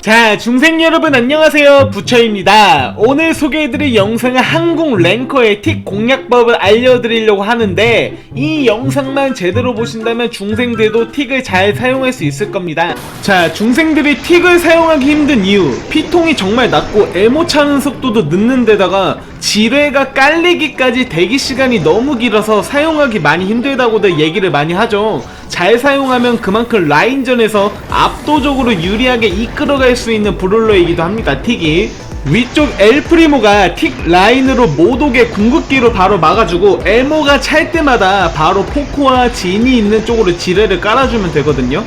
자, 중생 여러분 안녕하세요. 부처입니다. 오늘 소개해드릴 영상은 한국 랭커의 틱 공략법을 알려드리려고 하는데 이 영상만 제대로 보신다면 중생들도 틱을 잘 사용할 수 있을 겁니다. 자, 중생들이 틱을 사용하기 힘든 이유 피통이 정말 낮고 에모 차는 속도도 늦는 데다가 지뢰가 깔리기까지 대기 시간이 너무 길어서 사용하기 많이 힘들다고들 얘기를 많이 하죠. 잘 사용하면 그만큼 라인전에서 압도적으로 유리하게 이끌어갈 수 있는 브롤러이기도 합니다. 틱이. 위쪽 엘프리모가 틱 라인으로 못 오게 궁극기로 바로 막아주고 엘모가 찰 때마다 바로 포코와 진이 있는 쪽으로 지뢰를 깔아주면 되거든요.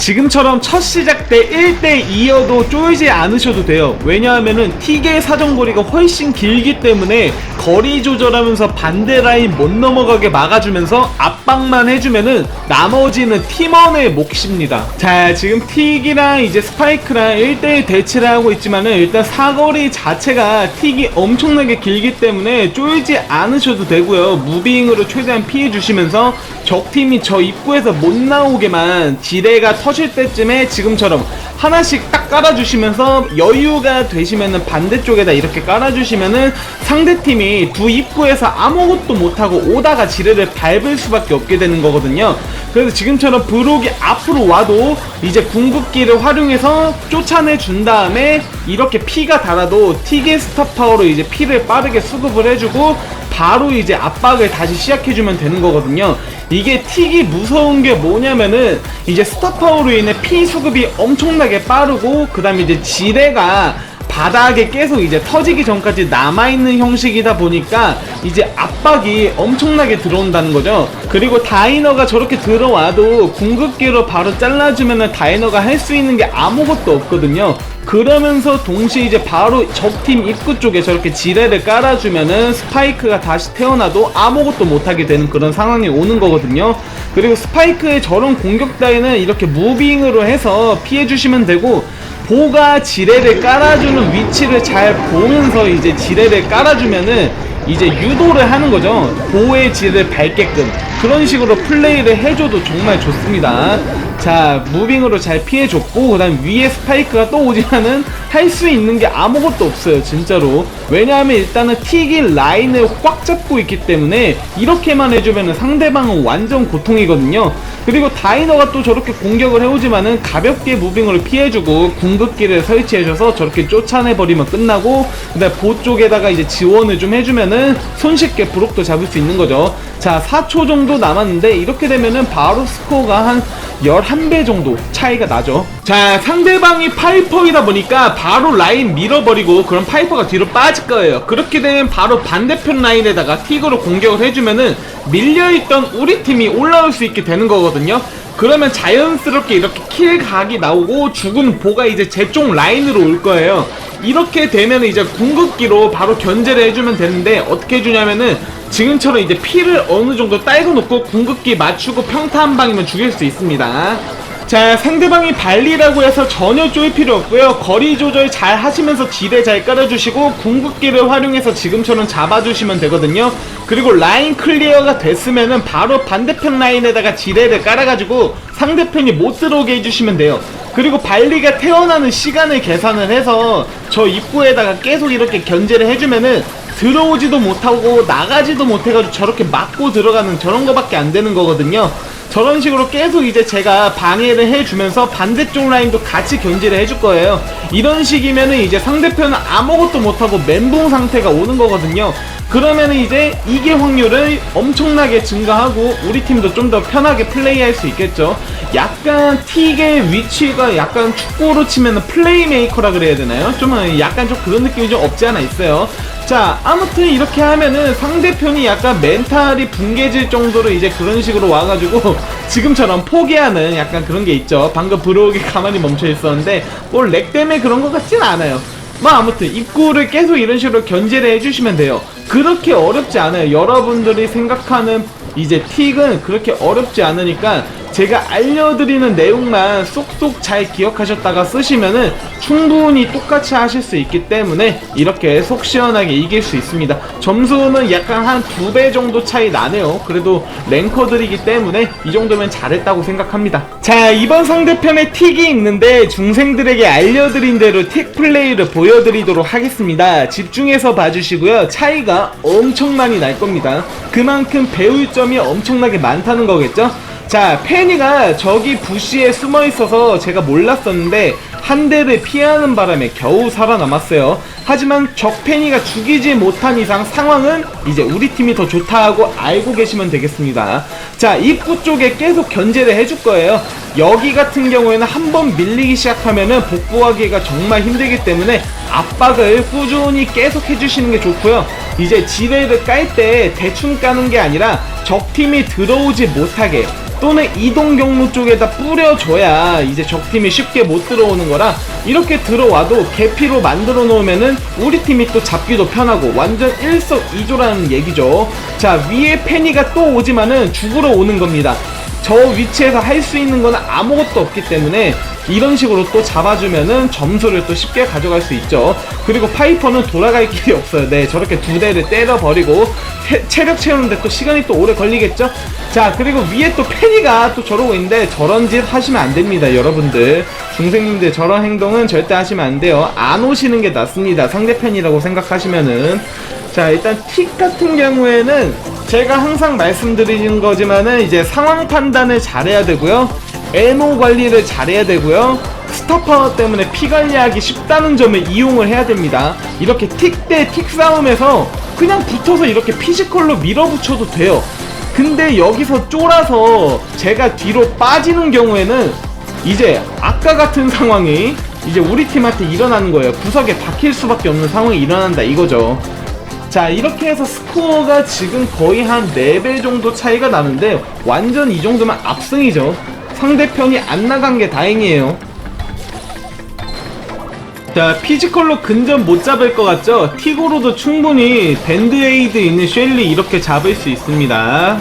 지금처럼 첫 시작 때 1대 2여도 쫄지 않으셔도 돼요. 왜냐하면은 틱의 사정거리가 훨씬 길기 때문에 거리 조절하면서 반대 라인 못 넘어가게 막아주면서 압박만 해주면은 나머지는 팀원의 몫입니다. 자, 지금 틱이랑 이제 스파이크랑 1대1 대치를 하고 있지만은 일단 사거리 자체가 틱이 엄청나게 길기 때문에 쫄지 않으셔도 되고요. 무빙으로 최대한 피해주시면서 적팀이 저 입구에서 못 나오게만 지뢰가 터질 때쯤에 지금처럼 하나씩 딱 깔아주시면서 여유가 되시면은 반대쪽에다 이렇게 깔아주시면은 상대팀이 두 입구에서 아무것도 못하고 오다가 지뢰를 밟을 수밖에 없게 되는 거거든요. 그래서 지금처럼 브록이 앞으로 와도 이제 궁극기를 활용해서 쫓아내 준 다음에 이렇게 피가 달아도 스타 파워로 이제 피를 빠르게 수급을 해주고 바로 이제 압박을 다시 시작해주면 되는 거거든요. 이게 틱이 무서운 게 뭐냐면은 이제 스타 파워로 인해 피 수급이 엄청나게 빠르고 그 다음에 이제 지뢰가 바닥에 계속 이제 터지기 전까지 남아있는 형식이다 보니까 이제 압박이 엄청나게 들어온다는 거죠. 그리고 다이너가 저렇게 들어와도 궁극기로 바로 잘라주면은 다이너가 할 수 있는 게 아무것도 없거든요. 그러면서 동시에 이제 바로 적팀 입구 쪽에 저렇게 지뢰를 깔아주면은 스파이크가 다시 태어나도 아무것도 못하게 되는 그런 상황이 오는 거거든요. 그리고 스파이크의 저런 공격 따위는 이렇게 무빙으로 해서 피해주시면 되고 보가 지뢰를 깔아주는 위치를 잘 보면서 이제 지뢰를 깔아주면은 이제 유도를 하는 거죠. 보의 지뢰를 밟게끔 그런 식으로 플레이를 해줘도 정말 좋습니다. 자, 무빙으로 잘 피해줬고, 그 다음 위에 스파이크가 또 오지만은 할 수 있는 게 아무것도 없어요, 진짜로. 왜냐하면 일단은 틱이 라인을 꽉 잡고 있기 때문에 이렇게만 해주면은 상대방은 완전 고통이거든요. 그리고 다이너가 또 저렇게 공격을 해오지만은 가볍게 무빙으로 피해주고 궁극기를 설치해줘서 저렇게 쫓아내버리면 끝나고 그 다음 보 쪽에다가 이제 지원을 좀 해주면은 손쉽게 브록도 잡을 수 있는 거죠. 자, 4초 정도 남았는데 이렇게 되면은 바로 스코어가 한 11배 정도 차이가 나죠. 자, 상대방이 파이퍼이다 보니까 바로 라인 밀어버리고 그럼 파이퍼가 뒤로 빠질 거예요. 그렇게 되면 바로 반대편 라인에다가 틱으로 공격을 해주면은 밀려있던 우리 팀이 올라올 수 있게 되는 거거든요. 그러면 자연스럽게 이렇게 킬 각이 나오고 죽은 보가 이제 제 쪽 라인으로 올 거예요. 이렇게 되면 이제 궁극기로 바로 견제를 해주면 되는데 어떻게 해주냐면은 지금처럼 이제 피를 어느 정도 딸고 놓고 궁극기 맞추고 평타 한 방이면 죽일 수 있습니다. 자 상대방이 발리라고 해서 전혀 쪼일 필요 없고요. 거리 조절 잘 하시면서 지뢰 잘 깔아주시고 궁극기를 활용해서 지금처럼 잡아주시면 되거든요. 그리고 라인 클리어가 됐으면은 바로 반대편 라인에다가 지뢰를 깔아가지고 상대편이 못 들어오게 해주시면 돼요 그리고 발리가 태어나는 시간을 계산을 해서 저 입구에다가 계속 이렇게 견제를 해주면은 들어오지도 못하고 나가지도 못해가지고 저렇게 막고 들어가는 저런 거밖에 안 되는 거거든요. 저런 식으로 계속 이제 제가 방해를 해주면서 반대쪽 라인도 같이 견제를 해줄 거예요. 이런 식이면은 이제 상대편은 아무것도 못하고 멘붕 상태가 오는 거거든요. 그러면은 이제 이길 확률을 엄청나게 증가하고 우리 팀도 좀 더 편하게 플레이할 수 있겠죠. 약간 틱의 위치가 약간 축구로 치면은 플레이메이커라 그래야 되나요? 좀 약간 좀 그런 느낌이 좀 없지 않아 있어요. 자, 아무튼 이렇게 하면은 상대편이 약간 멘탈이 붕괴질 정도로 이제 그런 식으로 와가지고 지금처럼 포기하는 약간 그런 게 있죠. 방금 브로우기 가만히 멈춰 있었는데 뭐렉 때문에 그런 것 같진 않아요. 뭐 아무튼 입구를 계속 이런 식으로 견제를 해주시면 돼요. 그렇게 어렵지 않아요. 여러분들이 생각하는 이제 틱은 그렇게 어렵지 않으니까 제가 알려드리는 내용만 쏙쏙 잘 기억하셨다가 쓰시면은 충분히 똑같이 하실 수 있기 때문에 이렇게 속 시원하게 이길 수 있습니다. 점수는 약간 한 두 배 정도 차이 나네요. 그래도 랭커들이기 때문에 이 정도면 잘했다고 생각합니다. 자, 이번 상대편에 틱이 있는데 중생들에게 알려드린 대로 틱 플레이를 보여드리도록 하겠습니다. 집중해서 봐주시고요. 차이가 엄청 많이 날 겁니다. 그만큼 배울 점이 엄청나게 많다는 거겠죠? 자, 페니가 저기 부시에 숨어 있어서 제가 몰랐었는데 한 대를 피하는 바람에 겨우 살아남았어요. 하지만 적 페니가 죽이지 못한 이상 상황은 이제 우리 팀이 더 좋다 하고 알고 계시면 되겠습니다. 자, 입구 쪽에 계속 견제를 해줄 거예요. 여기 같은 경우에는 한 번 밀리기 시작하면은 복구하기가 정말 힘들기 때문에 압박을 꾸준히 계속 해주시는 게 좋고요. 이제 지뢰를 깔 때 대충 까는 게 아니라 적 팀이 들어오지 못하게 또는 이동 경로 쪽에다 뿌려줘야 이제 적팀이 쉽게 못 들어오는 거라 이렇게 들어와도 개피로 만들어 놓으면은 우리 팀이 또 잡기도 편하고 완전 일석이조라는 얘기죠. 자 위에 페니가 또 오지만은 죽으러 오는 겁니다. 저 위치에서 할 수 있는 건 아무것도 없기 때문에 이런 식으로 또 잡아주면은 점수를 또 쉽게 가져갈 수 있죠. 그리고 파이퍼는 돌아갈 길이 없어요. 네, 저렇게 두 대를 때려버리고 체, 체력 채우는데 또 시간이 또 오래 걸리겠죠? 자, 그리고 위에 또 페니가 또 저러고 있는데 저런 짓 하시면 안 됩니다, 여러분들. 중생님들 저런 행동은 절대 하시면 안 돼요. 안 오시는 게 낫습니다. 상대편이라고 생각하시면은. 자 일단 틱 같은 경우에는 제가 항상 말씀드리는 거지만은 이제 상황 판단을 잘해야 되고요. 에모 관리를 잘해야 되고요. 스타 파워 때문에 피 관리하기 쉽다는 점을 이용을 해야 됩니다. 이렇게 틱 대 틱 싸움에서 그냥 붙어서 이렇게 피지컬로 밀어붙여도 돼요. 근데 여기서 쫄아서 제가 뒤로 빠지는 경우에는 이제 아까 같은 상황이 이제 우리 팀한테 일어나는 거예요. 구석에 박힐 수밖에 없는 상황이 일어난다 이거죠 자 이렇게 해서 스코어가 지금 거의 한 4배 정도 차이가 나는데 완전 이 정도면 압승이죠. 상대편이 안 나간 게 다행이에요. 자 피지컬로 근접 못 잡을 것 같죠? 틱으로도 충분히 밴드에이드 있는 쉘리 이렇게 잡을 수 있습니다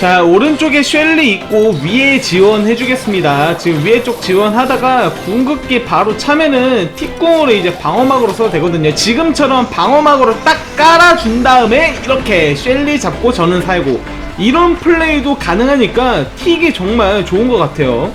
자 오른쪽에 쉘리 있고 위에 지원해주겠습니다. 지금 위에 쪽 지원하다가 궁극기 바로 차면은 틱공으로 이제 방어막으로 써도 되거든요. 지금처럼 방어막으로 딱 깔아준 다음에 이렇게 쉘리 잡고 저는 살고. 이런 플레이도 가능하니까 틱이 정말 좋은 것 같아요.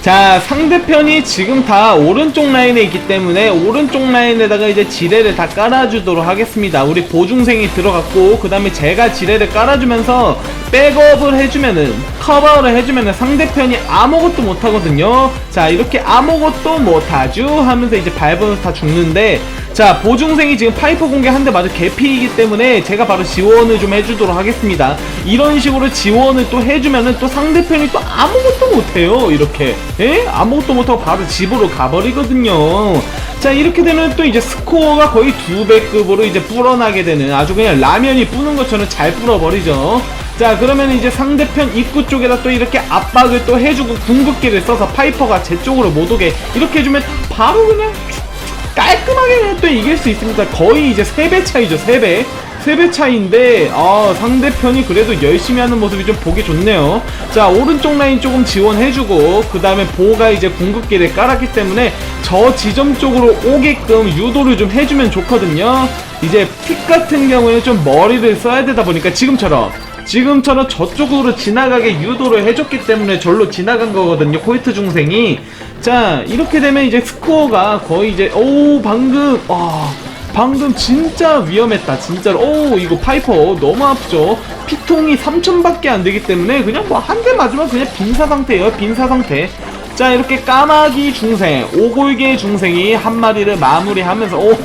자 상대편이 지금 다 오른쪽 라인에 있기 때문에 오른쪽 라인에다가 이제 지뢰를 다 깔아주도록 하겠습니다. 우리 보중생이 들어갔고 그 다음에 제가 지뢰를 깔아주면서 백업을 해주면은 커버를 해주면은 상대편이 아무것도 못하거든요. 자 이렇게 아무것도 못하죠? 하면서 이제 밟으면서 다 죽는데 자 보중생이 지금 파이퍼 공개 한 대 맞아 개피이기 때문에 제가 바로 지원을 좀 해주도록 하겠습니다. 이런 식으로 지원을 또 해주면은 또 상대편이 또 아무것도 못해요 이렇게. 에? 아무것도 못하고 바로 집으로 가버리거든요. 자 이렇게 되면 또 이제 스코어가 거의 두 배급으로 이제 불어나게 되는 아주 그냥 라면이 뿌는 것처럼 잘 불어버리죠 자 그러면 이제 상대편 입구 쪽에다 또 이렇게 압박을 또 해주고 궁극기를 써서 파이퍼가 제 쪽으로 못 오게 이렇게 해주면 바로 그냥 깔끔하게 또 이길 수 있습니다. 거의 이제 3배 차이죠, 3배. 3배 차이인데, 아, 상대편이 그래도 열심히 하는 모습이 좀 보기 좋네요. 자, 오른쪽 라인 조금 지원해주고, 그 다음에 보가 이제 궁극기를 깔았기 때문에 저 지점 쪽으로 오게끔 유도를 좀 해주면 좋거든요. 이제 픽 같은 경우에는 좀 머리를 써야 되다 보니까 지금처럼 지금처럼 저쪽으로 지나가게 유도를 해줬기 때문에 절로 지나간 거거든요 코이트 중생이. 자 이렇게 되면 이제 스코어가 거의 이제 오 방금 아 방금 진짜 위험했다 진짜로. 오 이거 파이퍼 너무 아프죠. 피통이 3000밖에 안 되기 때문에 그냥 뭐 한 대 맞으면 그냥 빈사 상태예요 빈사 상태 자 이렇게 까마귀 중생 오골개 중생이 한 마리를 마무리하면서 오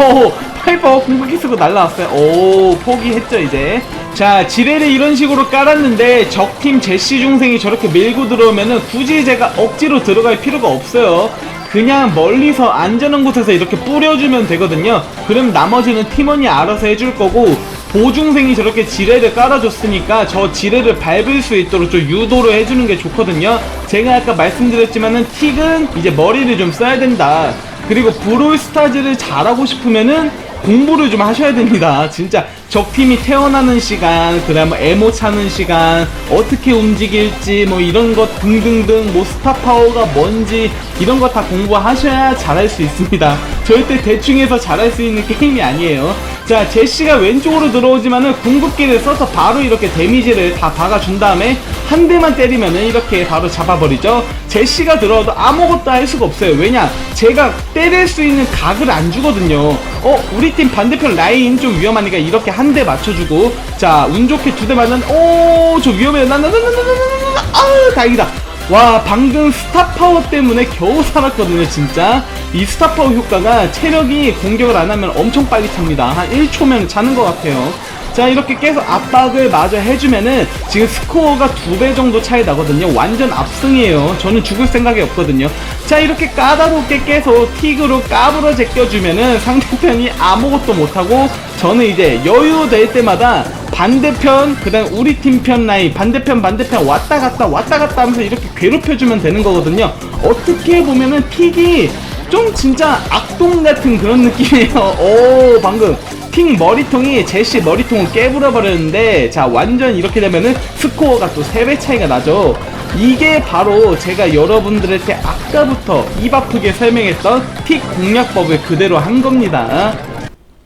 파이퍼 궁극기 쓰고 날라왔어요. 오 포기했죠 이제. 자 지뢰를 이런 식으로 깔았는데 적팀 제시 중생이 저렇게 밀고 들어오면은 굳이 제가 억지로 들어갈 필요가 없어요. 그냥 멀리서 안전한 곳에서 이렇게 뿌려주면 되거든요. 그럼 나머지는 팀원이 알아서 해줄 거고 보중생이 저렇게 지뢰를 깔아줬으니까 저 지뢰를 밟을 수 있도록 좀 유도를 해주는 게 좋거든요 제가 아까 말씀드렸지만은 틱은 이제 머리를 좀 써야 된다 그리고 브롤스타즈를 잘하고 싶으면은 공부를 좀 하셔야 됩니다. 진짜 적팀이 태어나는 시간, 그 다음에 에모 차는 시간, 어떻게 움직일지, 뭐 이런 것 등등등, 뭐 스타 파워가 뭔지, 이런 거 다 공부하셔야 잘할 수 있습니다. 절대 대충 해서 잘할 수 있는 게임이 아니에요. 자 제시가 왼쪽으로 들어오지만은 궁극기를 써서 바로 이렇게 데미지를 다 박아준 다음에 한 대만 때리면은 이렇게 바로 잡아버리죠 제시가 들어와도 아무것도 할 수가 없어요 왜냐 제가 때릴 수 있는 각을 안 주거든요 어 우리 팀 반대편 라인 좀 위험하니까 이렇게 한 대 맞춰주고 자 운 좋게 두 대 맞는 오저 위험해요 나나나나나나나 아 다행이다 와 방금 스타 파워 때문에 겨우 살았거든요 진짜. 이 스타 파워 효과가 체력이 공격을 안 하면 엄청 빨리 찹니다. 한 1초면 차는 것 같아요. 자 이렇게 계속 압박을 마저 해주면은 지금 스코어가 두 배 정도 차이 나거든요. 완전 압승이에요. 저는 죽을 생각이 없거든요. 자 이렇게 까다롭게 계속 틱으로 까불어 제껴주면은 상대편이 아무것도 못하고 저는 이제 여유 될 때마다 반대편 그다음 우리 팀 편 라인 반대편 반대편 왔다 갔다 왔다 갔다 하면서 이렇게 괴롭혀주면 되는 거거든요. 어떻게 보면은 틱이 좀 진짜 악동 같은 그런 느낌이에요. 오 방금 틱 머리통이 제시 머리통을 깨부려 버렸는데 자 완전 이렇게 되면은 스코어가 또 3배 차이가 나죠. 이게 바로 제가 여러분들한테 아까부터 입 아프게 설명했던 틱 공략법을 그대로 한 겁니다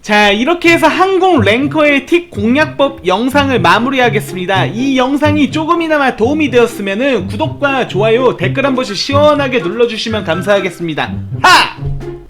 자 이렇게 해서 항공 랭커의 틱 공략법 영상을 마무리하겠습니다 이 영상이 조금이나마 도움이 되었으면 구독과 좋아요 댓글 한 번씩 시원하게 눌러주시면 감사하겠습니다 하!